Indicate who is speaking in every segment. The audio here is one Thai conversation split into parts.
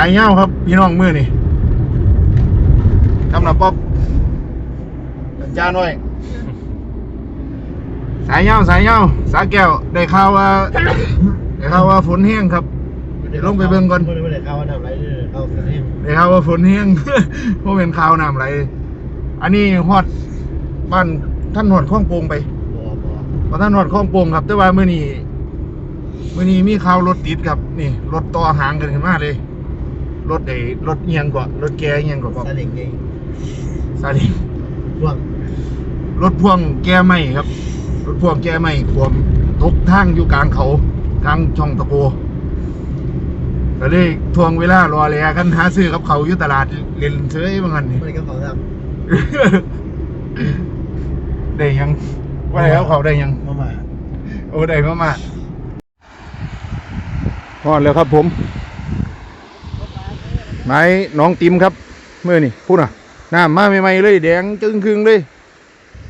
Speaker 1: ายเงาครับ พี่น้องมือนี่ทำหน้าป๊อบกันจ้าหน่อย สายเงาสายเงาสาแก้วได้ข่าวว่าได้ข่าวว่าฝนแห้งครับเดี๋ยวลงไปเบิ่งก่อน
Speaker 2: ไม่ได้เข้าว่าทำไรเลยเข้าเสน่ห์
Speaker 1: ได้ข่าวว่าฝนแห้งเพราะเป็นข่าวน้ำไหลอันนี้ฮอดบ้านท่านหอดข้องโปงไป
Speaker 2: บ่บ่
Speaker 1: พอท่านหอดข้องโปงครับ แต่ว่าเมื่อนี้เมื่อนี้มีข่าวรถติดครับ นี่รถต่อหางกันขึ้นมาเลย รถไอ้รถเอียงกว่ารถแกเอียงกว่า
Speaker 2: ซาเล็งไง
Speaker 1: ซาเล้ง
Speaker 2: ช่วง
Speaker 1: รถพ่วงแกไม่ครับ รถพ่วงแกไม่ความตกทางอยู่กลางเขาทางช่องตะโกก็เลยทวงเวลารอแลกันหาซื้อกับเขาวอยู่ตลาดเล่นเฉยบางอันนี่
Speaker 2: ไม่ได้ก็เขาท
Speaker 1: ได้ยังว่าแล้วเขาได้ยังำ
Speaker 2: มามา
Speaker 1: โอ้ได้มากมากพอดแล้วครับผม ไม้น้องติมครับเมื่อนี่พูดน่ะน้ำมาใหม่ๆเลยแดงจึงครึงเลย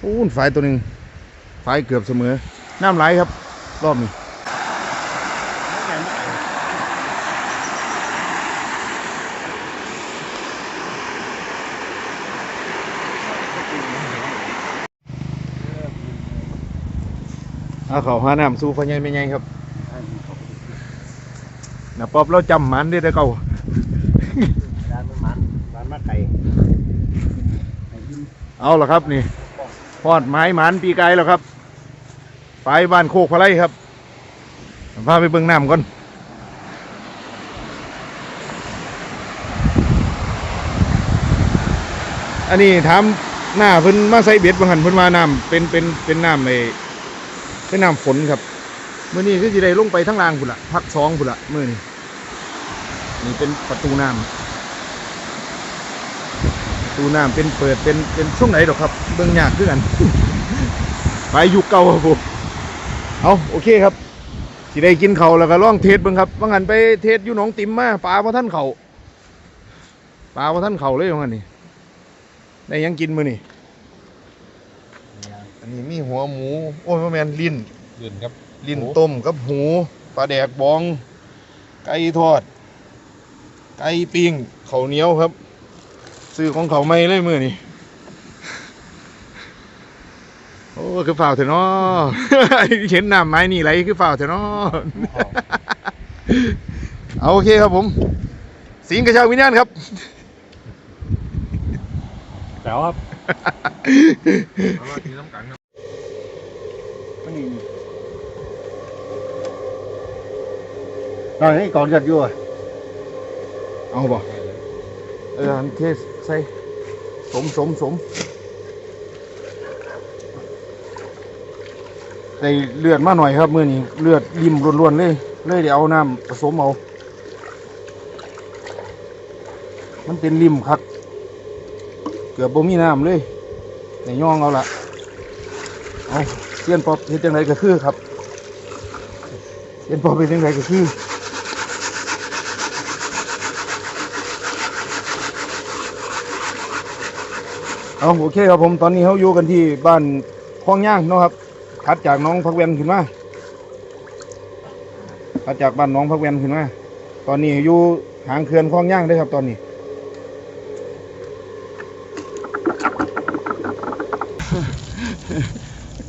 Speaker 1: โอ้ยฝายตัวหนึ่งฝายเกือบเสมอ น้ำไหลครับ รอบนี้เอาเขาหาน้ำสู้พ่อใหญ่ไม่ใหญ่ครับนะป๊อบเราจำมันได้แต่เก่า
Speaker 2: ร้านมันมันร้านมาไก่
Speaker 1: เอาละครับนี่พอดไม้หมันปีไกายแล้วครับไปบ้านโคกพะไลครับพาไปเบิ่งน้ำก่อนอันนี้ถามหน้าเพิ่นมาใส่เบ็ดบางหันเพิ่นว่าน้ำเป็นเป็นเป็นน้ำไอ้เป็นน้ำฝนครับเมื้อนี้คือสิได้ลงไปทั้งล่างพุ่นละพักสองพุ่นละเมื้อนี้ นี่เป็นประตูน้ำตูน้ำเป็นเปิดเป็นเป็นช่วงไหนหรอกครับ เบิ่งยากคือกัน ไปยุคเก่าครับผมเอาโอเคครับสิได้กินเขาวแล้วก็ล่องเทสเบิ่งครับว่างันไปเทสอยู่หนองติมมาปลาพระท่านเขาปลาพระท่านเขาเลยว่างันนี่ได้หยังกินมื้อนี่อันนี้มีหัวหมู โอ้ยบ่แม่นลิ้น
Speaker 3: ยืนครับ
Speaker 1: ลิ้นต้มกับหูปลาแดกบอง ไก่ทอด ไก่ปิ้งข้าวเหนียวครับ ซื้อของเขาไม่เลยมือนี่โอ้คือฝ่าวเถอะเนาะเห็นน้ำไม้นี่ไหลคือฝ่าวเถอะเนาะเอาโอเคครับผม สิงห์กระเช้าวิญญาณครับ
Speaker 3: แต่ว่า
Speaker 2: ตอนนี้ก่อนจัดอยู่อะ
Speaker 1: เอาบ่เออเทสใส่สมสมสมได้เลือดมาหน่อยครับมือนี้เลือดริมล้วนๆเลยเลยเดี๋ยวเอาน้ำผสมเอา มันเป็นริมครับ เกือบบ่มีน้ำเลยในย่องเอาละเอาเสียนปอบเฮ็ดจังไดก็คือครับเสียนปอบเป็นจังไดก็คือ เอาโอเคครับผมตอนนี้เขาอยู่กันที่บ้านคลองย่างเนาะครับถัดจากน้องพักเวนขึ้นมาถัดจากบ้านน้องพักเวนขึ้นมาตอนนี้อยู่หางเขื่อนคลองย่างได้ครับตอนนี้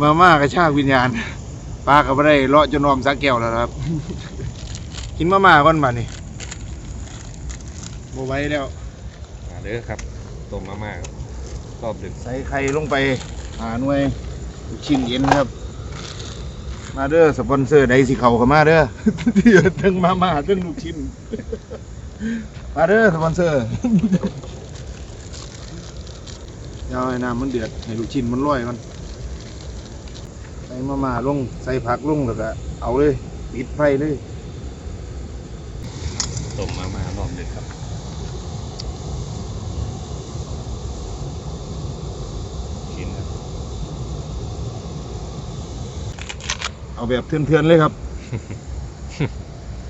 Speaker 1: มาม่ากระชากวิญญาณปลาก็ไม่ได้เลาะจนนอมสักแก้วแล้วครับ กินมาม่าก่อนมานี่โบไว้แล้ว
Speaker 3: มาเด้อครับต้มมาม่าครับ รอบดึก
Speaker 1: ใส่ไข่ลงไปหาหน่วยลูกชิ้นเย็นครับ มาเด้อสปอนเซอร์ใดสิเขาเข้ามาเด้อ ที่ทั้งมามาทั้งลูกชิ้น มาเด้อสปอนเซอร์เดี๋ยวให้น้ำมันเดือดให้ลูกชิ้นมันลอยมันใส่มามาลงใส่ผักลงแล้วก็เอาเลยปิดไฟเลย
Speaker 3: ต้มมาม่ารอบดึกครับชิ้นครับ
Speaker 1: เอาแบบเทือนๆเลยครับ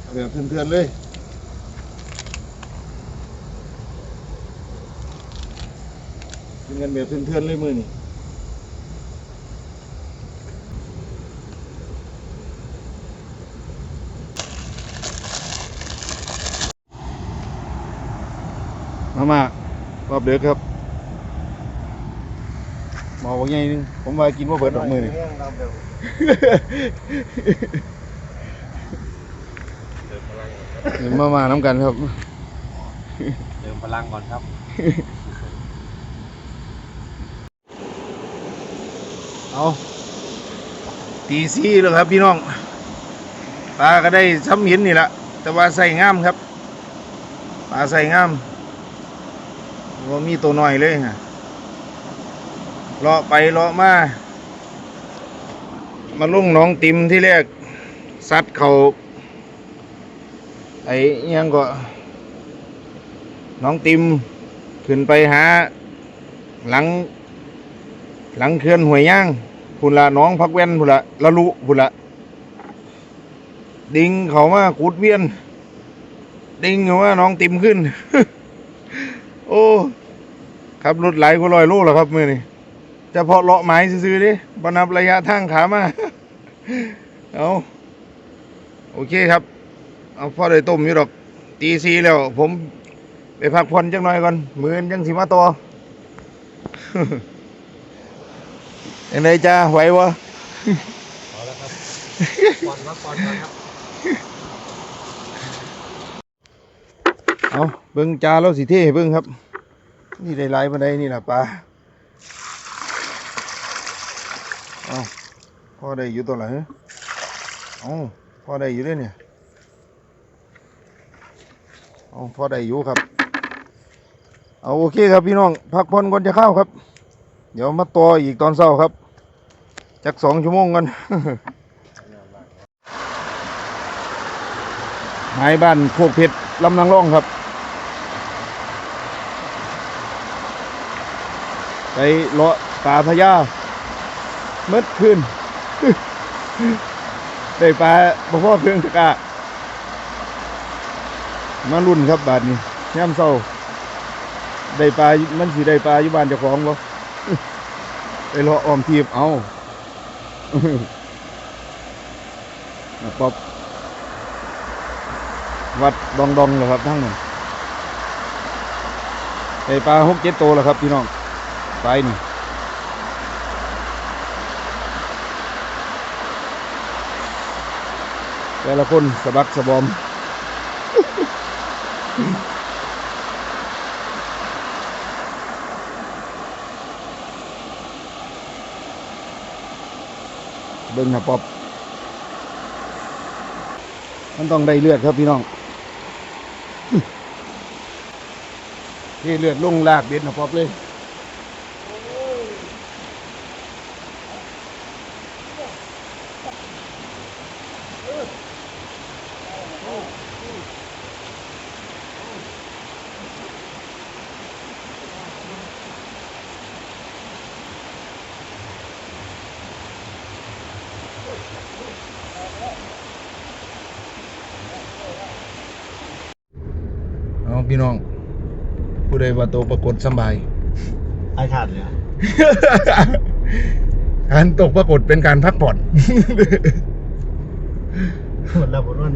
Speaker 1: เอาแบบเทือนๆเลยกินกันแบบเทือนๆเลยมือนี่มารอบเดือกครับหมอบอกไงนึงผมว่ากินว่าเบิดดอกมือนี่
Speaker 2: เรื่องเราเดี๋ยว
Speaker 3: เติมพลัง
Speaker 1: เห็นมามาน้ำกันครับ
Speaker 3: เติมพลังก่อนครับ
Speaker 1: เอาตีซี่แล้วครับพี่น้องปลาก็ได้ซ้ำหินนี่แหละแต่ว่าใส่งามครับปลาใส่งามว่ามีตัวหน่อยเลยฮะเลาะไปเลาะมา มาลุ่งน้องติมที่แรกซัดเขาไอ้ยังก็ น้องติมขึ้นไปหา หลัง หลังเขื่อนหวยย่างพุ่นละน้องพักแว่นพุ่นละละลุพุ่นละดิงเขามากุดเวียน ดิงเขามาน้องติมขึ้น โอ้ขับรถไหลก็ลอยโลแล้วครับมือนี่จะพาะเลาะไม้ซื้อๆดิบรรนับระยะทางขามา เอาโอเคครับ เอาพ่อได้ต้มอยู่ดอกตีซีแล้ว ผมไปพักผ่อนจังหน่อยก่อนมือนจังสิมาต่อยังไงจ้าไหววะ
Speaker 3: เอาแล้วครับก่อนครับก่อนก่อนครับ
Speaker 1: เอาเบิ้งจาแล้วสิเท่ให้เบิ้งครับ นี่ได้หลายปันไดนี่แหละปลาเอา พ่อได้อยู่ตัวไหนเอาพ่อได้อยู่ด้วยเนี่ยเอาพ่อได้อยู่ครับ เอาโอเคครับพี่น้อง พักผ่อนก่อนจะเข้าครับ เดี๋ยวมาต่ออีกตอนเช้าครับ จักสองชั่วโมงกันหายบ้านโคกเพชรลำนางร่องครับ ไปเลาะป่าพญาเมื่อคืน ได้ปลาบ่พ่อเครื่องตะกรมารุ่นครับบาทนี้ย่ำเศร้าได้ปลา มันสิได้ปลาอยู่บ้านเจ้าของบ่ไปเลาะออมทีบเอาป๊อบวัดดองดองเหรอครับทั้งนั้นได้ปลาหกเจ็ดโตแล้วครับพี่น้องไปนี่ แต่ละคนสะบักสะบอม เบิ่งนะป๊อบมันต้องได้เลือดครับพี่น้องที่เลือดลงลากเบ็ดนะป๊อบเลย พี่น้อง ผู้ใดว่าโตปรากฏสำบาย
Speaker 2: ไอ้ขาดเลยอะ
Speaker 1: การตกปรากฏเป็นการพักผ่อน
Speaker 2: หมดแล้วหมดวัน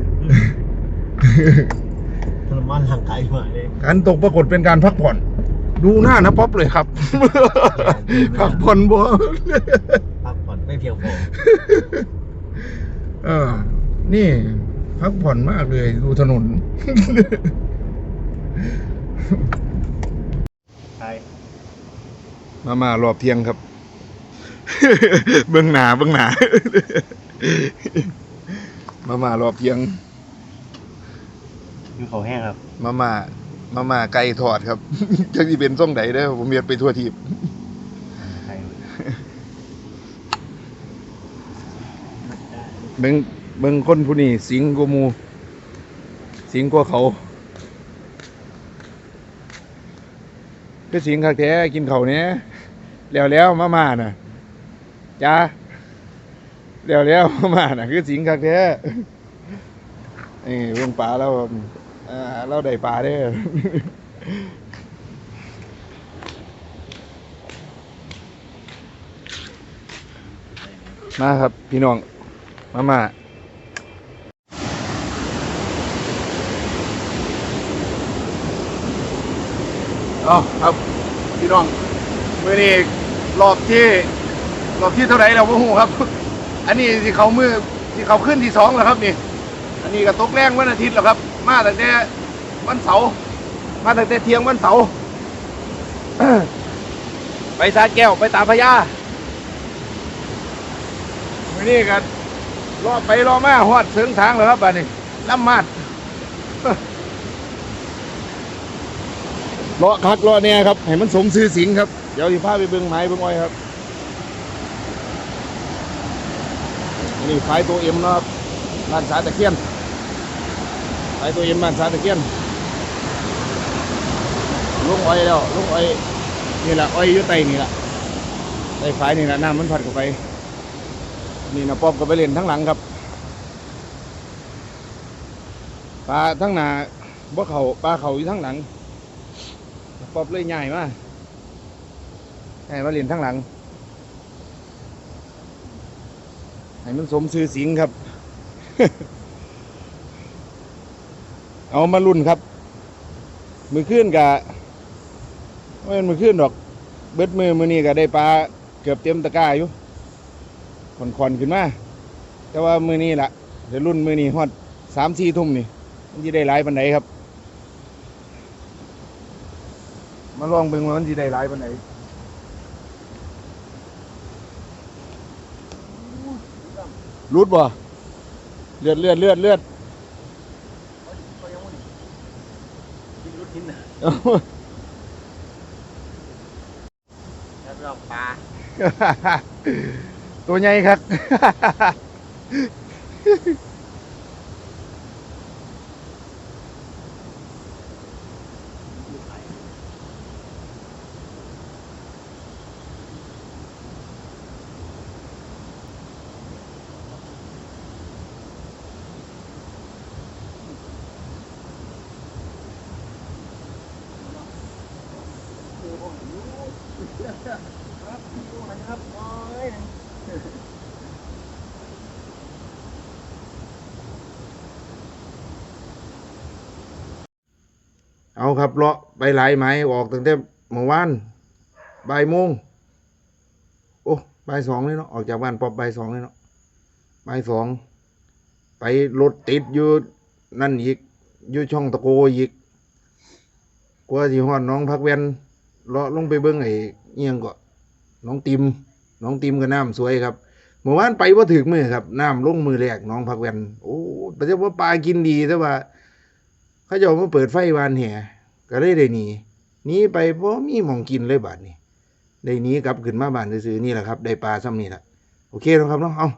Speaker 2: ทรมานร่างกายมาเลย
Speaker 1: การตกปรากฏเป็นการพักผ่อน ดูหน้านะป๊อปเลยครับ พักผ่อนบ่
Speaker 2: พักผ่อนไม่เพียงพอ
Speaker 1: เออ นี่ พักผ่อนมากเลย ดูถนน
Speaker 2: ใช่
Speaker 1: มามารอบเที่ยงครับ เบื้องหนาเบื้องหนา มามารอบเที่ยง
Speaker 2: คือเขาแห้งครับ
Speaker 1: มาม่ามาม่าไก่ทอดครับจักสิเป็นส่งใดเด้อผมเรียนไปทั่วทีบ
Speaker 2: ใช่
Speaker 1: เบิ่งเบิ่งคนผู้นี้สิงกว่าหมู สิงกว่าเขา คือสิงคักแท้กินเขาเนี้ยแล้วแล้วมามาน่ะจ้าแล้วแล้วมามาน่ะ คือสิงคักแท้นี่เบิ่องปลาแล้วอ่าเราได้ปลาเด้มาครับ พี่น้อง มามา อ๋อครับพี่น้องมือนี้รอบที่รอบที่เท่าไหร่เราไม่หูครับ อันนี้ที่เขามือที่เขาขึ้นที่สองแล้วครับนี่ อันนี้ก็ตกแรงวันอาทิตย์แล้วครับ มาตั้งแต่วันเสาร์มาตั้งแต่เที่ยงวันเสาร์ไปสาแก้วไปตาพญามือนี้กันรอไปรอมาหอดเสริงทางแล้วครับบ้านนี้น้ำมาด เลาะคักเลาะเนี่ยครับให้มันสมชื่อสิงครับ เดี๋ยวสิพาไปเบิ่งไม้เบิ่งอ้อยครับนี่ขายตัวเอ็มนะครับร้านสาตะเคียนขายตัวเอ็มร้านสาตะเคียนลุงอ้อยแล้วลุงอ้อยนี่แหละอ้อยอยู่ใต้นี่แหละใต้ฝายนี่แหละน้ำมันพัดเข้าไป นี่นะป้อมก็ไปเล่นทั้งหลังครับปลาทั้งหน้าบ่เขาปลาเขาอยู่ทั้งหลัง ปอบเลยใหญ่มากใหญ่มาเรียนทั้งหลังให้มันสมชื่อสิงครับ เอามารุ่นครับ มือขึ้นกะไม่เป็นมือขึ้นดอก เบิดมือมือนี้ก็ได้ปลาเกือบเต็มตะกร้าอยู่คอนๆขึ้นมาแต่ว่ามือนี้ล่ะเดี๋ยวรุ่นมือนี้ฮอดสามสี่ทุ่มนี่มันจะได้หลายปันไดครับ มาลองเบิ่งว่ามันสิได้หลายปานไหนรูดบ่เลือดเลือดเลือดเลือด
Speaker 2: กินรถทิ้นน่ะ
Speaker 1: เอา
Speaker 2: แล้วเราปลา
Speaker 1: ตัวใหญ่ครับ
Speaker 2: ครับโอ้ย
Speaker 1: เอาครับเลาะไปหลายไม้ออกตั้งแต่เมื่อวานบ่ายโมงโอ้บ่ายสองเลยเนาะออกจากบ้านปอบบ่ายสองเลยเนาะบ่ายสองไปรถติดอยู่นั่นอีกอยู่ช่องตะโกอีกกว่าสิฮอดน้องพักแวนเลาะลงไปเบิ่งไอ้เอียงก็น้องติมน้องติมก็น้ำสวยครับเมื่อวานไปว่าถึงมือครับน้ำลงมือแรกน้องพักแวนโอ้แต่จะว่าปลากินดีแต่ว่า เขาจะเอามาเปิดไฟวานแห่ก็เลยได้หนีหนีไปเพราะมีหมองกินเลยบาดนี้ได้หนีกลับขึ้นมาบ้านซื้อๆนี่แหละครับ ได้ปลาซ้ำนี่แหละโอเคแล้วครับเนาะเอา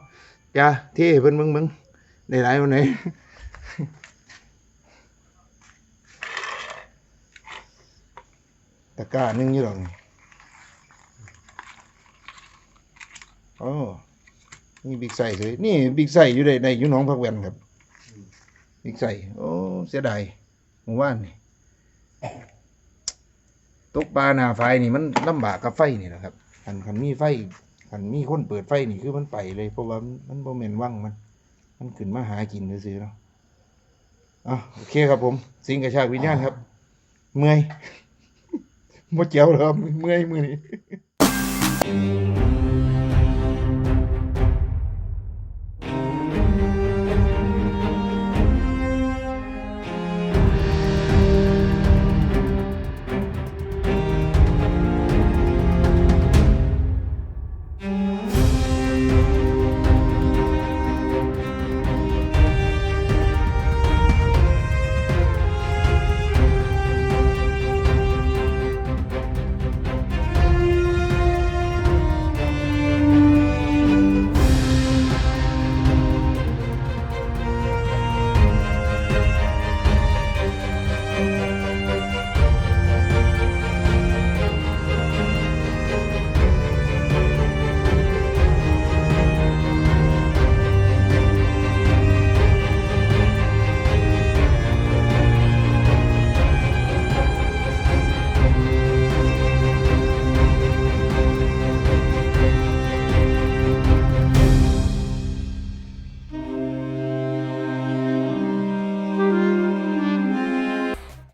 Speaker 1: อย่าเท่เพิ่นเบิ่งเบิ่งได้หลายวันไหนตะกร้านึงอยู่หรอกนี่อ๋อนี่บิ๊กไซส์เลยนี่บิ๊กไซส์อยู่ในในอยู่หนองพักแวนครับบิ๊กใส่โอ้เสียดาย มู่บ้านนี่ตกปลาหนาไฟนี่มันลำบากกับไฟนี่แหละครับคันคันมีไฟคันมีคนเปิดไฟนี่คือมันไปเลยเพราะว่ามันโมเมนว่างมัน มันขึ้นมาหากินซื้อเนาะอะโอเคครับผม สิงกระชากวิญญาณครับ เมื่อยหมดเจียวแล้วครับเมื่อยมือนี้